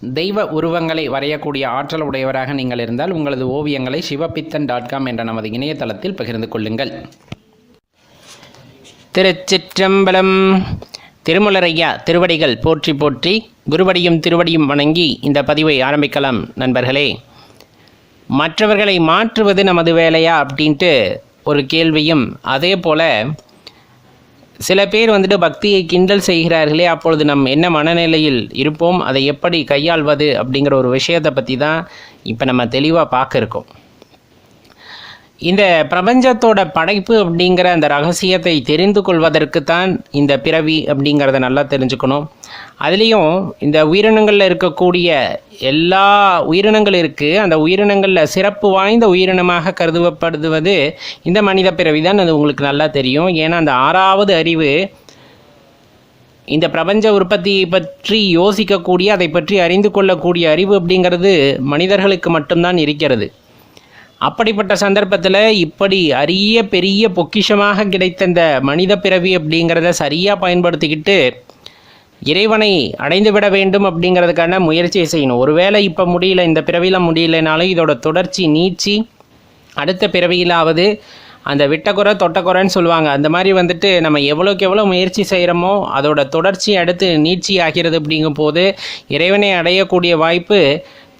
தெய்வ உருவங்களை வரையக்கூடிய ஆற்றல் உடையவராக நீங்கள் இருந்தால் உங்களது ஓவியங்களை சிவபித்தன் டாட் காம் என்ற நமது இணையதளத்தில் பகிர்ந்து கொள்ளுங்கள். திருச்சிற்றம்பலம் திருமுலரையா திருவடிகள் போற்றி போற்றி குருவடியும் திருவடியும் வணங்கி இந்த பதிவை ஆரம்பிக்கலாம் நண்பர்களே. மற்றவர்களை மாற்றுவது நமது வேலையா அப்படின்ட்டு ஒரு கேள்வியும் அதே போல் சில பேர் வந்துட்டு பக்தியை கிண்டல் செய்கிறார்களே அப்பொழுது நம் என்ன மனநிலையில் இருப்போம் அதை எப்படி கையாள்வது அப்படிங்கிற ஒரு விஷயத்தை பற்றி தான் இப்போ நம்ம தெளிவாக பார்க்க இருக்கோம். இந்த பிரபஞ்சத்தோட படைப்பு அப்படிங்கிற அந்த ரகசியத்தை தெரிந்து கொள்வதற்கு தான் இந்த பிறவி அப்படிங்கிறத நல்லா தெரிஞ்சுக்கணும். அதுலேயும் இந்த உயிரினங்களில் இருக்கக்கூடிய எல்லா உயிரினங்கள் இருக்குது அந்த உயிரினங்களில் சிறப்பு வாய்ந்த உயிரினமாக கருதப்படுவது இந்த மனித பிறவி தான் அது உங்களுக்கு நல்லா தெரியும். ஏன்னா அந்த ஆறாவது அறிவு இந்த பிரபஞ்ச உற்பத்தியை பற்றி யோசிக்கக்கூடிய அதை பற்றி அறிந்து கொள்ளக்கூடிய அறிவு அப்படிங்கிறது மனிதர்களுக்கு மட்டும்தான் இருக்கிறது. அப்படிப்பட்ட சந்தர்ப்பத்தில் இப்படி அரிய பெரிய பொக்கிஷமாக கிடைத்த இந்த மனித பிறவி அப்படிங்கிறத சரியாக பயன்படுத்திக்கிட்டு இறைவனை அடைந்து விட வேண்டும் அப்படிங்கிறதுக்கான முயற்சியை செய்யணும். ஒருவேளை இப்போ முடியல இந்த பிறவியில் முடியலைனாலும் இதோட தொடர்ச்சி நீச்சி அடுத்த பிறவியிலாவது அந்த விட்டக்குறை தொட்டக்குறைன்னு சொல்லுவாங்க. அந்த மாதிரி வந்துட்டு நம்ம எவ்வளோக்கு எவ்வளோ முயற்சி செய்கிறோமோ அதோட தொடர்ச்சி அடுத்து நீட்சி ஆகிறது அப்படிங்கும் போது இறைவனை அடையக்கூடிய வாய்ப்பு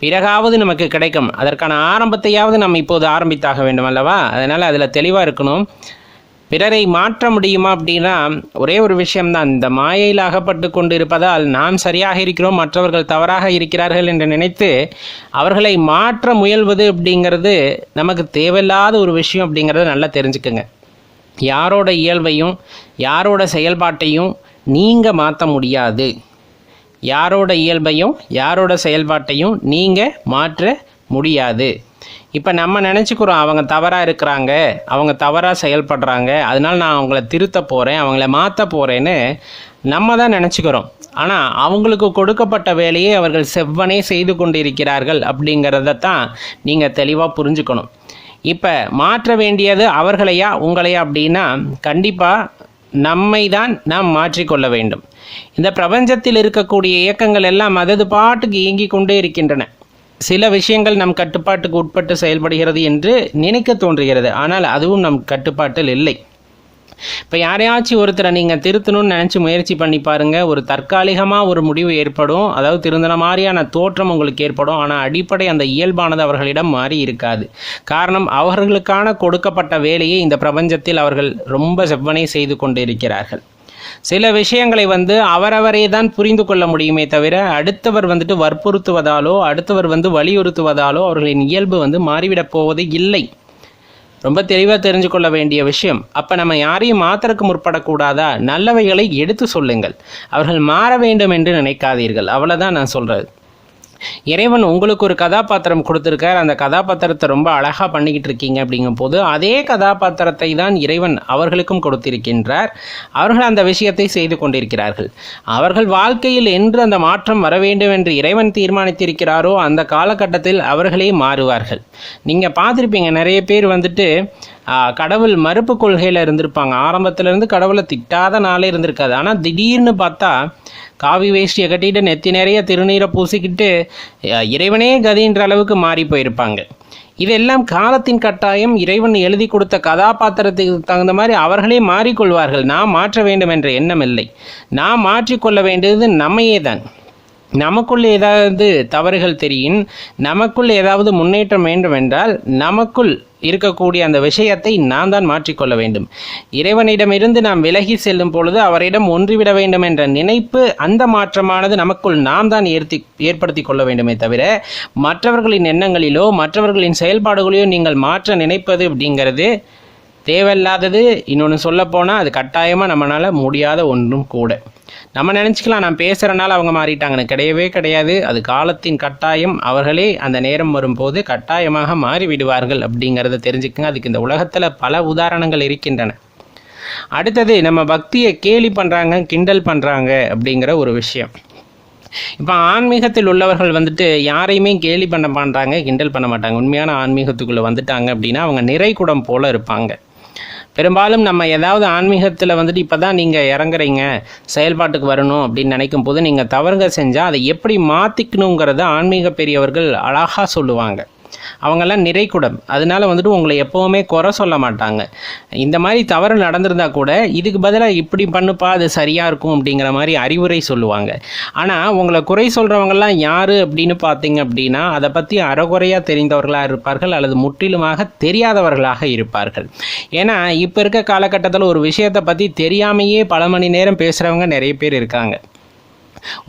பிறகாவது நமக்கு கிடைக்கும். அதற்கான ஆரம்பத்தையாவது நம்ம இப்போது ஆரம்பித்தாக வேண்டும் அல்லவா? அதனால் அதில் தெளிவாக இருக்கணும். பிறரை மாற்ற முடியுமா அப்படின்னா ஒரே ஒரு விஷயம்தான். இந்த மாயையில் அகப்பட்டு கொண்டு இருப்பதால் நாம் சரியாக இருக்கிறோம் மற்றவர்கள் தவறாக இருக்கிறார்கள் என்று நினைத்து அவர்களை மாற்ற முயல்வது அப்படிங்கிறது நமக்கு தேவையில்லாத ஒரு விஷயம் அப்படிங்கிறத நல்லா தெரிஞ்சுக்கோங்க. யாரோட இயல்பையும் யாரோட செயல்பாட்டையும் நீங்கள் மாற்ற முடியாது. யாரோட இயல்பையும் யாரோட செயல்பாட்டையும் நீங்கள் மாற்ற முடியாது. இப்போ நம்ம நினச்சிக்கிறோம் அவங்க தவறாக இருக்கிறாங்க அவங்க தவறாக செயல்படுறாங்க அதனால் நான் அவங்கள திருத்த போகிறேன் அவங்கள மாற்ற போகிறேன்னு நம்ம தான் நினச்சிக்கிறோம். ஆனால் அவங்களுக்கு கொடுக்கப்பட்ட வேலையை அவர்கள் செவ்வனே செய்து கொண்டிருக்கிறார்கள் அப்படிங்கிறத தான் நீங்கள் தெளிவாக புரிஞ்சுக்கணும். இப்போ மாற்ற வேண்டியது அவர்களையா உங்களையா அப்படின்னா கண்டிப்பாக நம்மை தான் நாம் மாற்றிக்கொள்ள வேண்டும். இந்த பிரபஞ்சத்தில் இருக்கக்கூடிய இயக்கங்கள் எல்லாம் அதது பாட்டுக்கு இயங்கிக் கொண்டே இருக்கின்றன. சில விஷயங்கள் நம் கட்டுப்பாட்டுக்கு உட்பட்டு செயல்படுகிறது என்று நினைக்க தோன்றுகிறது. ஆனால் அதுவும் நம் கட்டுப்பாட்டில் இல்லை. இப்போ யாரையாச்சும் ஒருத்தரை நீங்கள் திருத்தணும்னு நினச்சி முயற்சி பண்ணி பாருங்கள் ஒரு தற்காலிகமாக ஒரு முடிவு ஏற்படும். அதாவது திருந்தன மாதிரியான தோற்றம் உங்களுக்கு ஏற்படும். ஆனால் அடிப்படை அந்த இயல்பானது அவர்களிடம் மாறி இருக்காது. காரணம் அவர்களுக்கான கொடுக்கப்பட்ட வேலையை இந்த பிரபஞ்சத்தில் அவர்கள் ரொம்ப செவ்வனை செய்து கொண்டு இருக்கிறார்கள் சில விஷயங்களை வந்து அவரவரே தான் புரிந்து கொள்ள முடியுமே தவிர அடுத்தவர் வந்துட்டு வற்புறுத்துவதாலோ அடுத்தவர் வந்து வலியுறுத்துவதாலோ அவர்களின் இயல்பு வந்து மாறிவிடப் போவது இல்லை ரொம்ப தெளிவாக தெரிஞ்சு கொள்ள வேண்டிய விஷயம். அப்போ நம்ம யாரையும் மாத்திரக்கு முற்படக்கூடாதா? நல்லவைகளை எடுத்து சொல்லுங்கள். அவர்கள் மாற வேண்டும் என்று நினைக்காதீர்கள். அவ்வளோதான் நான் சொல்கிறது இறைவன் உங்களுக்கு ஒரு கதாபாத்திரம் கொடுத்துருக்கார். அந்த கதாபாத்திரத்தை ரொம்ப அழகாக பண்ணிக்கிட்டு இருக்கீங்க அப்படிங்கும் போது அதே கதாபாத்திரத்தை தான் இறைவன் அவர்களுக்கும் கொடுத்திருக்கின்றார். அவர்கள் அந்த விஷயத்தை செய்து கொண்டிருக்கிறார்கள். அவர்கள் வாழ்க்கையில் என்று அந்த மாற்றம் வர வேண்டும் என்று இறைவன் தீர்மானித்திருக்கிறாரோ அந்த காலகட்டத்தில் அவர்களே மாறுவார்கள். நீங்கள் பார்த்துருப்பீங்க நிறைய பேர் வந்துட்டு கடவுள் மறுப்பு கொள்கையில் இருந்திருப்பாங்க. ஆரம்பத்திலேருந்து கடவுளை திட்டாத நாளே இருந்திருக்காது. ஆனால் திடீர்னு பார்த்தா காவி வேஷ்டியை கட்டிட்டு நெத்தி நிறைய திருநீரை பூசிக்கிட்டு இறைவனே கதின்ற அளவுக்கு மாறி போயிருப்பாங்க. இதெல்லாம் காலத்தின் கட்டாயம் இறைவன் எழுதி கொடுத்த கதாபாத்திரத்துக்கு தகுந்த மாதிரி அவர்களே மாறிக்கொள்வார்கள். நாம் மாற்ற வேண்டும் என்ற எண்ணம் இல்லை நாம் மாற்றிக்கொள்ள வேண்டியது நம்மையே தான் நமக்குள் ஏதாவது தவறுகள் தெரியும் நமக்குள் ஏதாவது முன்னேற்றம் வேண்டும் என்றால் நமக்குள் இருக்கக்கூடிய அந்த விஷயத்தை நான் தான் மாற்றிக்கொள்ள வேண்டும். இறைவனிடமிருந்து நாம் விலகி செல்லும் பொழுது அவரிடம் ஒன்றிவிட வேண்டும் என்ற நினைப்பு அந்த மாற்றமானது நமக்குள் நாம் தான் ஏற்பி ஏற்படுத்தி கொள்ள வேண்டுமே தவிர மற்றவர்களின் எண்ணங்களிலோ மற்றவர்களின் செயல்பாடுகளையோ நீங்கள் மாற்ற நினைப்பது அப்படிங்கிறது தேவையில்லாதது இன்னொன்று சொல்லப்போனால் அது கட்டாயமாக நம்மளால் முடியாத ஒன்றும் கூட. நம்ம நினச்சிக்கலாம் நான் பேசுகிறனால அவங்க மாறிட்டாங்கன்னு. கிடையவே கிடையாது. அது காலத்தின் கட்டாயம். அவர்களே அந்த நேரம் வரும்போது கட்டாயமாக மாறிவிடுவார்கள் அப்படிங்கிறத தெரிஞ்சுக்கங்க. அதுக்கு இந்த உலகத்தில் பல உதாரணங்கள் இருக்கின்றன. அடுத்தது நம்ம பக்தியை கேலி பண்ணுறாங்க கிண்டல் பண்ணுறாங்க அப்படிங்கிற ஒரு விஷயம். இப்போ ஆன்மீகத்தில் உள்ளவர்கள் வந்துட்டு யாரையுமே கேலி பண்ண பண்ணுறாங்க கிண்டல் பண்ண மாட்டாங்க. உண்மையான ஆன்மீகத்துக்குள்ளே வந்துட்டாங்க அப்படின்னா அவங்க நிறைகுடம் போல் இருப்பாங்க. பெரும்பாலும் நம்ம ஏதாவது ஆன்மீகத்தில் வந்துட்டு இப்போ தான் நீங்கள் இறங்குறீங்க செயல்பாட்டுக்கு வரணும் அப்படின்னு நினைக்கும் போது நீங்கள் தவறுங்க செஞ்சால் அதை எப்படி மாற்றிக்கணுங்கிறத ஆன்மீக பெரியவர்கள் அழகாக சொல்லுவாங்க. அவங்கெல்லாம் நிறைக்குடம் அதனால வந்துட்டு உங்களை எப்போவுமே குறை சொல்ல மாட்டாங்க. இந்த மாதிரி தவறு நடந்திருந்தா கூட இதுக்கு பதிலாக இப்படி பண்ணுப்பா அது சரியாக இருக்கும் அப்படிங்கிற மாதிரி அறிவுரை சொல்லுவாங்க. ஆனால் உங்களை குறை சொல்கிறவங்கெல்லாம் யார் அப்படின்னு பார்த்தீங்க அப்படின்னா அதை பற்றி அறகுறையாக தெரிந்தவர்களாக இருப்பார்கள் அல்லது முற்றிலுமாக தெரியாதவர்களாக இருப்பார்கள். ஏன்னா இப்போ இருக்க காலகட்டத்தில் ஒரு விஷயத்தை பற்றி தெரியாமையே பல மணி நேரம் பேசுகிறவங்க நிறைய பேர் இருக்காங்க.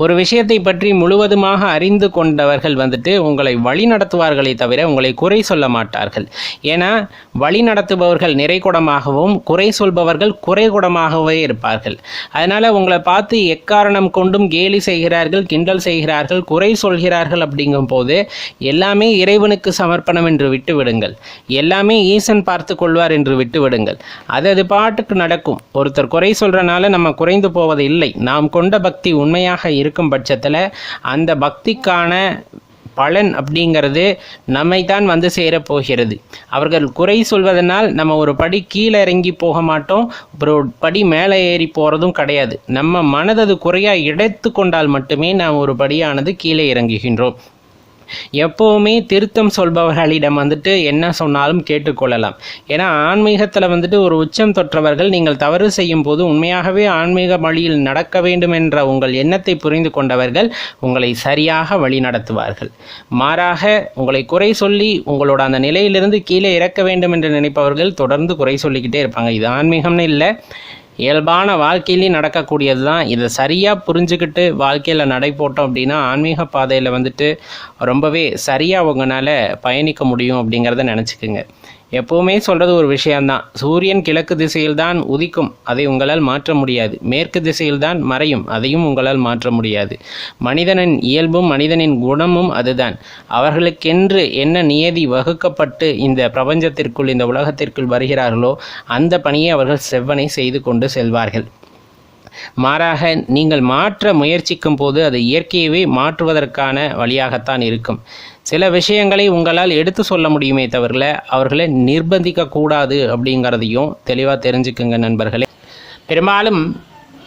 ஒரு விஷயத்தை பற்றி முழுவதுமாக அறிந்து கொண்டவர்கள் வந்துட்டு உங்களை வழி நடத்துவார்களே தவிர உங்களை குறை சொல்ல மாட்டார்கள். ஏன்னா வழி நடத்துபவர்கள் நிறைகுடமாகவும் குறை சொல்பவர்கள் குறைகுடமாகவே இருப்பார்கள். அதனால் உங்களை பார்த்து எக்காரணம் கொண்டும் கேலி செய்கிறார்கள் கிண்டல் செய்கிறார்கள் குறை சொல்கிறார்கள் அப்படிங்கும் போது எல்லாமே இறைவனுக்கு சமர்ப்பணம் என்று விட்டு விடுங்கள் எல்லாமே ஈசன் பார்த்து கொள்வார் என்று விட்டு விடுங்கள் அது அது பாட்டுக்கு நடக்கும். ஒருத்தர் குறை சொல்றனால நம்ம குறைந்து போவது இல்லை நாம் கொண்ட பக்தி உண்மையாக இருக்கும் பட்சத்தில் அந்த பக்திக்கான பலன் அப்படிங்கிறது நம்மை தான் வந்து சேரப்போகிறது. அவர்கள் குறை சொல்வதனால் நம்ம ஒரு படி கீழே இறங்கி போக மாட்டோம். ஒரு படி மேலே ஏறி போகிறதும் கிடையாது. நம்ம மனதது குறையாக இடைத்து கொண்டால் மட்டுமே நாம் ஒரு படியானது கீழே இறங்குகின்றோம். எப்போவுமே திருத்தம் சொல்பவர்களிடம் வந்துட்டு என்ன சொன்னாலும் கேட்டுக்கொள்ளலாம். ஏன்னா ஆன்மீகத்தில் வந்துட்டு ஒரு உச்சம் தொற்றவர்கள் நீங்கள் தவறு செய்யும் போது உண்மையாகவே ஆன்மீக வழியில் நடக்க வேண்டும் என்ற உங்கள் எண்ணத்தை புரிந்து கொண்டவர்கள் உங்களை சரியாக வழி நடத்துவார்கள். மாறாக உங்களை குறை சொல்லி உங்களோட அந்த நிலையிலிருந்து கீழே இறக்க வேண்டும் என்று நினைப்பவர்கள் தொடர்ந்து குறை சொல்லிக்கிட்டே இருப்பாங்க. இது ஆன்மீகம்னு இல்லை. இயல்பான வாழ்க்கையிலையும் நடக்கக்கூடியது தான் இதை சரியாக புரிஞ்சுக்கிட்டு வாழ்க்கையில் நடை போட்டோம் அப்படின்னா ஆன்மீக பாதையில் வந்துட்டு ரொம்பவே சரியாக உங்களால் பயணிக்க முடியும் அப்படிங்கிறத நினச்சிக்கோங்க. எப்போவுமே சொல்கிறது ஒரு விஷயம்தான். சூரியன் கிழக்கு திசையில் தான் உதிக்கும் அதை உங்களால் மாற்ற முடியாது. மேற்கு திசையில் தான் மறையும் அதையும் உங்களால் மாற்ற முடியாது. மனிதனின் இயல்பும் மனிதனின் குணமும் அதுதான். அவர்களுக்கென்று என்ன நியதி வகுக்கப்பட்டு இந்த பிரபஞ்சத்திற்குள் இந்த உலகத்திற்குள் வருகிறார்களோ அந்த பணியை அவர்கள் செவ்வனை செய்து கொண்டு செல்வார்கள். மாறாக நீங்கள் மாற்ற முயற்சிக்கும் போது அது இயற்கையவே மாற்றுவதற்கான வழியாகத்தான் இருக்கும். சில விஷயங்களை உங்களால் எடுத்து சொல்ல முடியுமே தவிர அவர்களை நிர்பந்திக்க கூடாது அப்படிங்கிறதையும் தெளிவாக தெரிஞ்சுக்குங்க நண்பர்களே. பெரும்பாலும்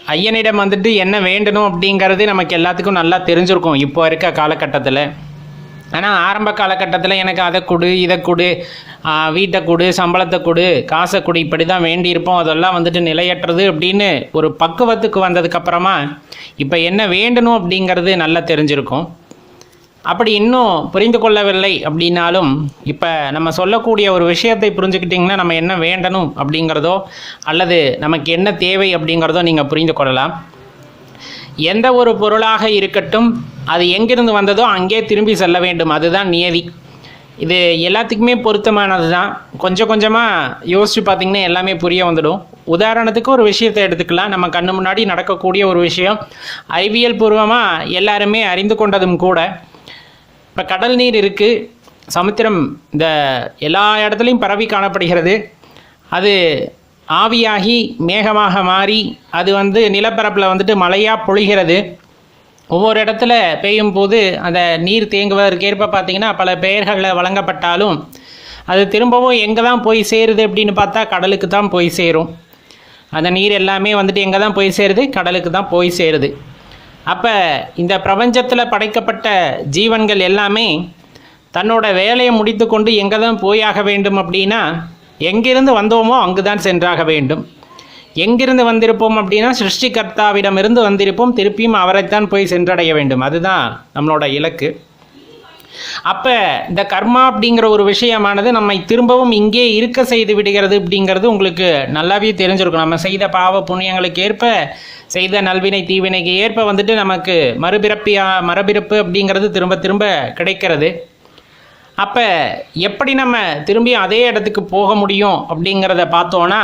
ஐயனிடம் வந்துட்டு என்ன வேண்டணும் அப்படிங்கிறது நமக்கு எல்லாத்துக்கும் நல்லா தெரிஞ்சிருக்கும். இப்போ இருக்க காலகட்டத்தில் ஆனால் ஆரம்ப காலகட்டத்தில் எனக்கு அதை கொடு இதை கொடு வீட்டை கொடு சம்பளத்தை கொடு காசை கொடு இப்படி தான் வேண்டியிருப்போம். அதெல்லாம் வந்துட்டு நிலையற்றது அப்படின்னு ஒரு பக்குவத்துக்கு வந்ததுக்கப்புறமா இப்போ என்ன வேண்டணும் அப்படிங்கிறது நல்லா தெரிஞ்சிருக்கும். அப்படி இன்னும் புரிந்து கொள்ளவில்லை அப்படின்னாலும் இப்போ நம்ம சொல்லக்கூடிய ஒரு விஷயத்தை புரிஞ்சுக்கிட்டிங்கன்னா நம்ம என்ன வேண்டணும் அப்படிங்கிறதோ அல்லது நமக்கு என்ன தேவை அப்படிங்கிறதோ நீங்கள் புரிந்து கொள்ளலாம். எந்த ஒரு பொருளாக இருக்கட்டும் அது எங்கிருந்து வந்ததோ அங்கே திரும்பி செல்ல வேண்டும். அதுதான் நியதி. இது எல்லாத்துக்குமே பொருத்தமானது தான் கொஞ்சம் கொஞ்சமாக யோசித்து பார்த்திங்கன்னா எல்லாமே புரிய வந்துடும். உதாரணத்துக்கு ஒரு விஷயத்தை எடுத்துக்கலாம். நம்ம கண்ணு முன்னாடி நடக்கக்கூடிய ஒரு விஷயம். அறிவியல் பூர்வமாக எல்லாருமே அறிந்து கொண்டதும் கூட. இப்போ கடல் நீர் இருக்குது சமுத்திரம் இந்த எல்லா இடத்துலையும் பரவி காணப்படுகிறது. அது ஆவியாகி மேகமாக மாறி அது வந்து நிலப்பரப்பில் வந்துட்டு மழையாக பொழிகிறது. ஒவ்வொரு இடத்துல பெய்யும் போது அந்த நீர் தேங்குவதற்கேற்ப பார்த்திங்கன்னா பல பெயர்களில் வழங்கப்பட்டாலும் அது திரும்பவும் எங்கே தான் போய் சேருது அப்படின்னு பார்த்தா கடலுக்கு தான் போய் சேரும். அந்த நீர் எல்லாமே வந்துட்டு எங்கே தான் போய் சேருது? கடலுக்கு தான் போய் சேருது. அப்போ இந்த பிரபஞ்சத்தில் படைக்கப்பட்ட ஜீவன்கள் எல்லாமே தன்னோட வேலையை முடித்துக்கொண்டு எங்கே தான் போயாக வேண்டும் அப்படின்னா எங்கிருந்து வந்தோமோ அங்கு தான் சென்றாக வேண்டும். எங்கிருந்து வந்திருப்போம் அப்படின்னா சிருஷ்டிகர்த்தாவிடமிருந்து வந்திருப்போம். திருப்பியும் அவரைத்தான் போய் சென்றடைய வேண்டும். அதுதான் நம்மளோட இலக்கு. அப்போ இந்த கர்மா அப்படிங்கிற ஒரு விஷயமானது நம்மை திரும்பவும் இங்கே இருக்க செய்து விடுகிறது அப்படிங்கிறது உங்களுக்கு நல்லாவே தெரிஞ்சிருக்கும். நம்ம செய்த பாவ புண்ணியங்களுக்கு ஏற்ப செய்த நல்வினை தீவினைக்கு ஏற்ப வந்துட்டு நமக்கு மறுபிறப்பியா மறுபிறப்பு அப்படிங்கிறது திரும்ப திரும்ப கிடைக்கிறது. அப்போ எப்படி நம்ம திரும்பி அதே இடத்துக்கு போக முடியும் அப்படிங்கிறத பார்த்தோன்னா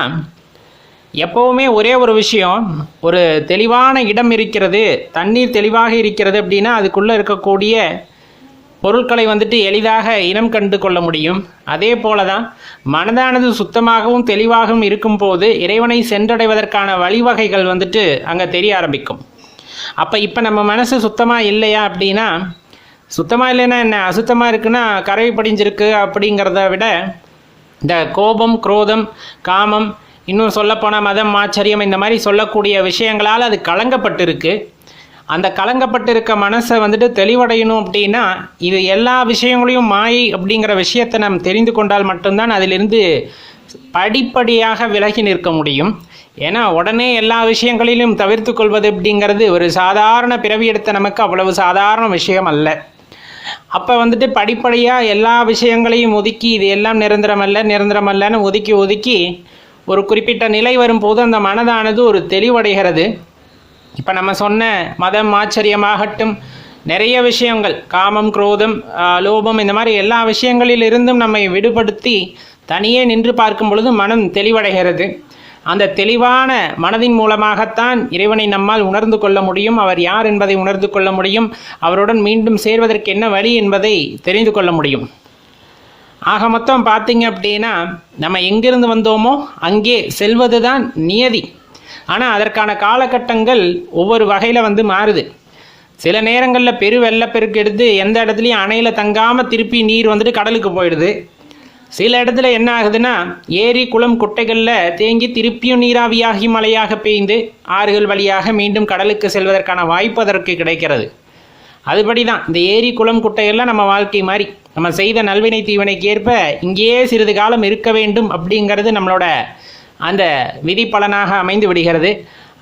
எப்போவுமே ஒரே ஒரு விஷயம் ஒரு தெளிவான இடம் இருக்கிறது தண்ணீர் தெளிவாக இருக்கிறது அப்படின்னா அதுக்குள்ளே இருக்கக்கூடிய பொருட்களை வந்துட்டு எளிதாக இனம் கண்டு கொள்ள முடியும். அதே போல தான் மனதானது சுத்தமாகவும் தெளிவாகவும் இருக்கும்போது இறைவனை சென்றடைவதற்கான வழிவகைகள் வந்துட்டு அங்கே தெரிய ஆரம்பிக்கும். அப்போ இப்போ நம்ம மனசு சுத்தமாக இல்லையா அப்படின்னா சுத்தமாக இல்லைன்னா என்ன? அசுத்தமாக இருக்குன்னா கரை படிஞ்சிருக்கு அப்படிங்கிறத விட இந்த கோபம் குரோதம் காமம் இன்னும் சொல்லப்போனால் மதம் ஆச்சரியம் இந்த மாதிரி சொல்லக்கூடிய விஷயங்களால் அது கலங்கப்பட்டிருக்கு. அந்த கலங்கப்பட்டிருக்க மனசை வந்துட்டு தெளிவடையணும் அப்படின்னா இது எல்லா விஷயங்களையும் மாயை அப்படிங்கிற விஷயத்தை நாம் தெரிந்து கொண்டால் மட்டும்தான் அதிலிருந்து படிப்படியாக விலகி நிற்க முடியும். ஏன்னா உடனே எல்லா விஷயங்களிலும் தவிர்த்து கொள்வது அப்படிங்கிறது ஒரு சாதாரண பிறவி எடுத்த நமக்கு அவ்வளவு சாதாரண விஷயம் அல்ல. அப்போ வந்துட்டு படிப்படியாக எல்லா விஷயங்களையும் ஒதுக்கி இது எல்லாம் நிரந்தரமல்ல நிரந்தரமல்லன்னு ஒதுக்கி ஒதுக்கி ஒரு குறிப்பிட்ட நிலை வரும்போது அந்த மனதானது ஒரு தெளிவடைகிறது. இப்போ நம்ம சொன்ன மதம் ஆச்சரியமாகட்டும் நிறைய விஷயங்கள் காமம் குரோதம் லோபம் இந்த மாதிரி எல்லா விஷயங்களிலிருந்தும் நம்மை விடுபடுத்தி தனியே நின்று பார்க்கும் பொழுது மனம் தெளிவடைகிறது. அந்த தெளிவான மனதின் மூலமாகத்தான் இறைவனை நம்மால் உணர்ந்து கொள்ள முடியும். அவர் யார் என்பதை உணர்ந்து கொள்ள முடியும். அவருடன் மீண்டும் சேர்வதற்கு என்ன வழி என்பதை தெரிந்து கொள்ள முடியும். ஆக மொத்தம் பார்த்தீங்க அப்படின்னா நம்ம எங்கிருந்து வந்தோமோ அங்கே செல்வது தான் நியதி. ஆனால் அதற்கான காலகட்டங்கள் ஒவ்வொரு வகையில் வந்து மாறுது. சில நேரங்களில் பெரு வெள்ளப்பெருக்கு எடுத்து எந்த இடத்துலையும் அணையில் தங்காமல் திருப்பி நீர் வந்துட்டு கடலுக்கு போயிடுது. சில இடத்துல என்ன ஆகுதுன்னா ஏரி குளம் குட்டைகளில் தேங்கி திருப்பியும் நீராவியாகி மழையாக பெய்ந்து ஆறுகள் வழியாக மீண்டும் கடலுக்கு செல்வதற்கான வாய்ப்பு அதற்கு கிடைக்கிறது. அதுபடி தான் இந்த ஏரி குளம் குட்டைகள்லாம் நம்ம வாழ்க்கை மாதிரி நம்ம செய்த நல்வினை தீவினைக்கு ஏற்ப இங்கேயே சிறிது காலம் இருக்க வேண்டும் அப்படிங்கிறது நம்மளோட அந்த விதி பலனாக அமைந்து விடுகிறது.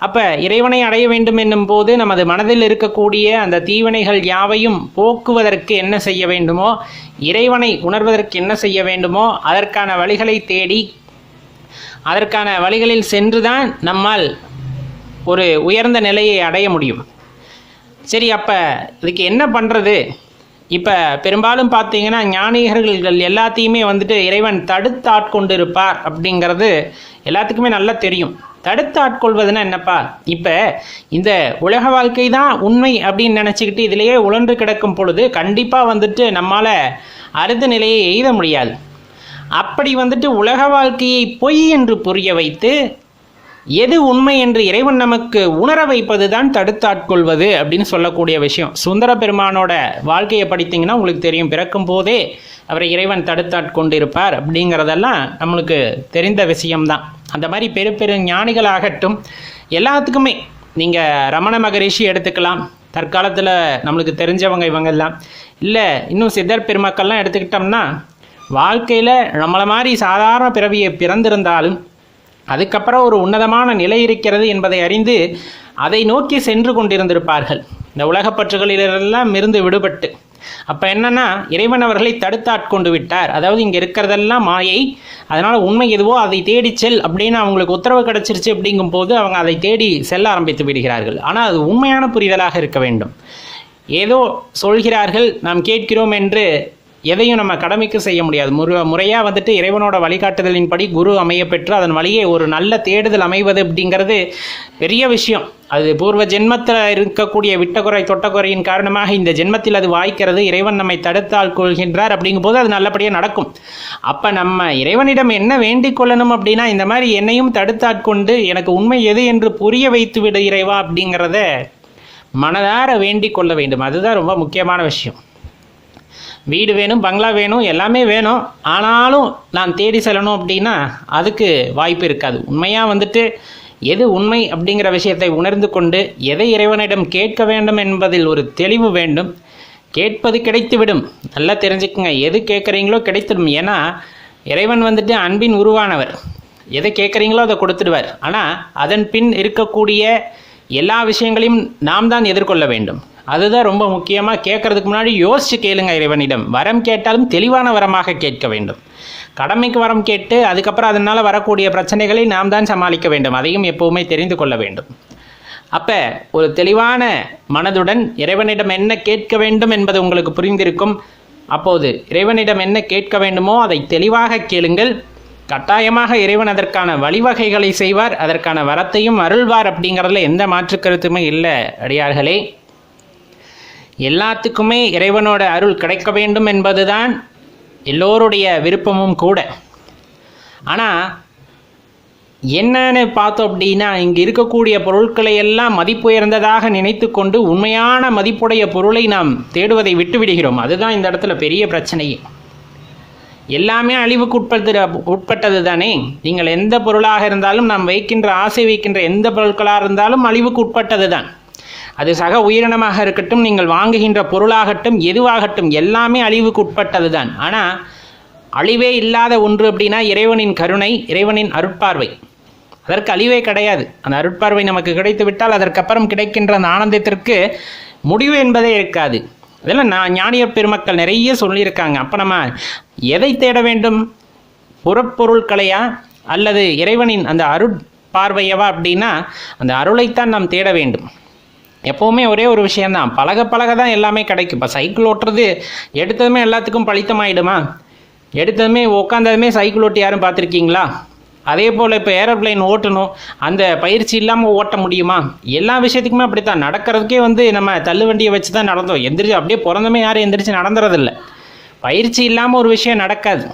அப்போ இறைவனை அடைய வேண்டும் என்னும் போது நமது மனதில் இருக்கக்கூடிய அந்த தீவினைகள் யாவையும் போக்குவதற்கு என்ன செய்ய வேண்டுமோ இறைவனை உணர்வதற்கு என்ன செய்ய வேண்டுமோ அதற்கான வழிகளை தேடி அதற்கான வழிகளில் சென்றுதான் நம்மால் ஒரு உயர்ந்த நிலையை அடைய முடியும். சரி அப்போ இதுக்கு என்ன பண்ணுறது இப்போ பெரும்பாலும் பார்த்தீங்கன்னா ஞானிகர்கள் எல்லாத்தையுமே வந்துட்டு இறைவன் தடுத்தாட்கொண்டிருப்பார் இருப்பார் அப்படிங்கிறது எல்லாத்துக்குமே நல்லா தெரியும். தடுத்து ஆட்கொள்வதுன்னா என்னப்பா? இப்போ இந்த உலக வாழ்க்கை தான் உண்மை அப்படின்னு நினச்சிக்கிட்டு இதிலேயே உழன்று கிடக்கும் பொழுது கண்டிப்பாக வந்துட்டு நம்மால் அறுத நிலையை எய்த முடியாது. அப்படி வந்துட்டு உலக வாழ்க்கையை பொய் என்று புரிய வைத்து எது உண்மை என்று இறைவன் நமக்கு உணர வைப்பதுதான் தடுத்தாட்கொள்வது அப்படின்னு சொல்லக்கூடிய விஷயம். சுந்தர பெருமானோட வாழ்க்கையை படித்தீங்கன்னா உங்களுக்கு தெரியும். பிறக்கும் போதே அவரை இறைவன் தடுத்தாட்கொண்டிருப்பார் அப்படிங்கிறதெல்லாம் நம்மளுக்கு தெரிந்த விஷயம்தான். அந்த மாதிரி பெரு பெரு ஞானிகளாகட்டும் எல்லாத்துக்குமே நீங்கள் ரமண மகரிஷி எடுத்துக்கலாம். தற்காலத்தில் நம்மளுக்கு தெரிஞ்சவங்க இவங்கெல்லாம். இல்லை இன்னும் சித்தர் பெருமக்கள்லாம் எடுத்துக்கிட்டோம்னா வாழ்க்கையில் நம்மளை மாதிரி சாதாரண பிறவியை பிறந்திருந்தாலும் அதுக்கப்புறம் ஒரு உன்னதமான நிலை இருக்கிறது என்பதை அறிந்து அதை நோக்கி சென்று கொண்டிருந்திருப்பார்கள். இந்த உலகப்பற்றுகளிலெல்லாம் இருந்து விடுபட்டு. அப்போ என்னன்னா இறைவன் அவர்களை தடுத்தாட்கொண்டு விட்டார். அதாவது இங்கே இருக்கிறதெல்லாம் மாயை. அதனால் உண்மை எதுவோ அதை தேடி செல் அப்படின்னு அவங்களுக்கு உத்தரவு கிடச்சிருச்சு அப்படிங்கும்போது அவங்க அதை தேடி செல்ல ஆரம்பித்து விடுகிறார்கள். ஆனால் அது உண்மையான புரிதலாக இருக்க வேண்டும். ஏதோ சொல்கிறார்கள் நாம் கேட்கிறோம் என்று எதையும் நம்ம கடமைக்கு செய்ய முடியாது. முறை முறையாக வந்துட்டு இறைவனோட வழிகாட்டுதலின்படி குரு அமைய பெற்று அதன் வழியே ஒரு நல்ல தேடுதல் அமைவது அப்படிங்கிறது பெரிய விஷயம். அது பூர்வ ஜென்மத்தில் இருக்கக்கூடிய விட்டக்குறை தொட்டக்குறையின் காரணமாக இந்த ஜென்மத்தில் அது வாய்க்கிறது. இறைவன் நம்மை தடுத்தால் கொள்கின்றார் அப்படிங்கும்போது அது நல்லபடியாக நடக்கும். அப்போ நம்ம இறைவனிடம் என்ன வேண்டிக் கொள்ளணும் அப்படின்னா இந்த மாதிரி என்னையும் தடுத்தாட்கொண்டு எனக்கு உண்மை எது என்று புரிய வைத்து விடு இறைவா அப்படிங்கிறத மனதார வேண்டிக் கொள்ள வேண்டும். அதுதான் ரொம்ப முக்கியமான விஷயம். வீடு வேணும் பங்களா வேணும் எல்லாமே வேணும். ஆனாலும் நான் தேடி செல்லணும் அப்படின்னா அதுக்கு வாய்ப்பு இருக்காது. உண்மையாக வந்துட்டு எது உண்மை அப்படிங்கிற விஷயத்தை உணர்ந்து கொண்டு எதை இறைவனிடம் கேட்க வேண்டும் என்பதில் ஒரு தெளிவு வேண்டும். கேட்பது கிடைத்துவிடும். நல்லா தெரிஞ்சுக்குங்க. எது கேட்குறீங்களோ கிடைத்திடும் ஏன்னா இறைவன் வந்துட்டு அன்பின் உருவானவர். எதை கேட்குறீங்களோ அதை கொடுத்துடுவார். ஆனால் அதன் பின் இருக்கக்கூடிய எல்லா விஷயங்களையும் நாம் தான் எதிர்கொள்ள வேண்டும். அதுதான் ரொம்ப முக்கியமாக கேட்கறதுக்கு முன்னாடி யோசிச்சு கேளுங்க இறைவனிடம். வரம் கேட்டாலும் தெளிவான வரமாக கேட்க வேண்டும். கடமைக்கு வரம் கேட்டு அதுக்கப்புறம் அதனால் வரக்கூடிய பிரச்சனைகளை நாம் தான் சமாளிக்க வேண்டும். அதையும் எப்போவுமே தெரிந்து கொள்ள வேண்டும். அப்போ ஒரு தெளிவான மனதுடன் இறைவனிடம் என்ன கேட்க வேண்டும் என்பது உங்களுக்கு புரிந்திருக்கும். அப்போது இறைவனிடம் என்ன கேட்க வேண்டுமோ அதை தெளிவாக கேளுங்கள். கட்டாயமாக இறைவன் அதற்கான வழிவகைகளை செய்வார். அதற்கான வரத்தையும் அருள்வார் அப்படிங்கிறதுல எந்த மாற்று கருத்துமே இல்லை அடியார்களே. எல்லாத்துக்குமே இறைவனோட அருள் கிடைக்க வேண்டும் என்பதுதான் எல்லோருடைய விருப்பமும் கூட. ஆனால் என்னன்னு பார்த்தோம் அப்படின்னா இங்கே இருக்கக்கூடிய பொருட்களை எல்லாம் மதிப்புயர்ந்ததாக நினைத்து கொண்டு உண்மையான மதிப்புடைய பொருளை நாம் தேடுவதை விட்டுவிடுகிறோம். அதுதான் இந்த இடத்துல பெரிய பிரச்சனையே. எல்லாமே அழிவுக்கு உட்படுத்த உட்பட்டது தானே நீங்கள் எந்த பொருளாக இருந்தாலும் நாம் வைக்கின்ற ஆசை வைக்கின்ற எந்த பொருட்களாக இருந்தாலும் அழிவுக்கு உட்பட்டது தான் அது சக உயிரினமாக இருக்கட்டும் நீங்கள் வாங்குகின்ற பொருளாகட்டும் எதுவாகட்டும் எல்லாமே அழிவுக்கு உட்பட்டது தான் ஆனால் அழிவே இல்லாத ஒன்று அப்படின்னா இறைவனின் கருணை இறைவனின் அருட்பார்வை. அதற்கு அழிவே கிடையாது. அந்த அருட்பார்வை நமக்கு கிடைத்து விட்டால் அதற்கப்புறம் கிடைக்கின்ற அந்த ஆனந்தத்திற்கு முடிவு என்பதே இருக்காது. இதெல்லாம் நான் ஞானியர் பெருமக்கள் நிறைய சொல்லியிருக்காங்க. அப்போ நம்ம எதை தேட வேண்டும்? புறப்பொருட்களையா? அல்லது இறைவனின் அந்த அருட்பார்வையவா அப்படின்னா அந்த அருளைத்தான் நாம் தேட வேண்டும். எப்போவுமே ஒரே ஒரு விஷயந்தான் பழக பழக தான் எல்லாமே கிடைக்கும். இப்போ சைக்கிள் ஓட்டுறது எடுத்ததுமே எல்லாத்துக்கும் பழித்தமாயிடுமா? எடுத்ததுமே உட்காந்ததுமே சைக்கிள் ஓட்டி யாரும் பார்த்துருக்கீங்களா? அதே போல் இப்போ ஏரோப்ளைன் ஓட்டணும். அந்த பயிற்சி இல்லாமல் ஓட்ட முடியுமா? எல்லா விஷயத்துக்குமே அப்படி தான் நடக்கிறதுக்கே வந்து நம்ம தள்ளுவண்டியை வச்சு தான் நடந்தோம். எந்திரிச்சு அப்படியே பிறந்தமே யாரும் எந்திரிச்சு நடந்துறதில்ல. பயிற்சி இல்லாமல் ஒரு விஷயம் நடக்காது.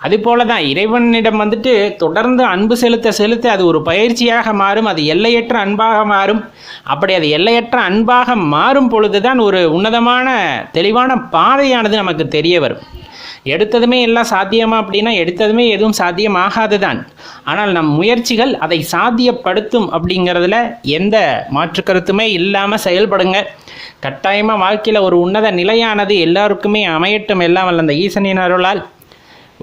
அது போல தான் இறைவனிடம் வந்துட்டு தொடர்ந்து அன்பு செலுத்த செலுத்த அது ஒரு பயிற்சியாக மாறும் அது எல்லையற்ற அன்பாக மாறும். அப்படி அது எல்லையற்ற அன்பாக மாறும் பொழுது தான் ஒரு உன்னதமான தெளிவான பாதையானது நமக்கு தெரிய வரும். எடுத்ததுமே எல்லாம் சாத்தியமா அப்படின்னா எடுத்ததுமே எதுவும் சாத்தியமாகாது தான் ஆனால் நம் முயற்சிகள் அதை சாத்தியப்படுத்தும் அப்படிங்கிறதுல எந்த மாற்று கருத்துமே இல்லாமல் செயல்படுங்க. கட்டாயமாக வாழ்க்கையில் ஒரு உன்னத நிலையானது எல்லாருக்குமே அமையட்டும் எல்லாம் வல்ல அந்த ஈசனின் அருளால்.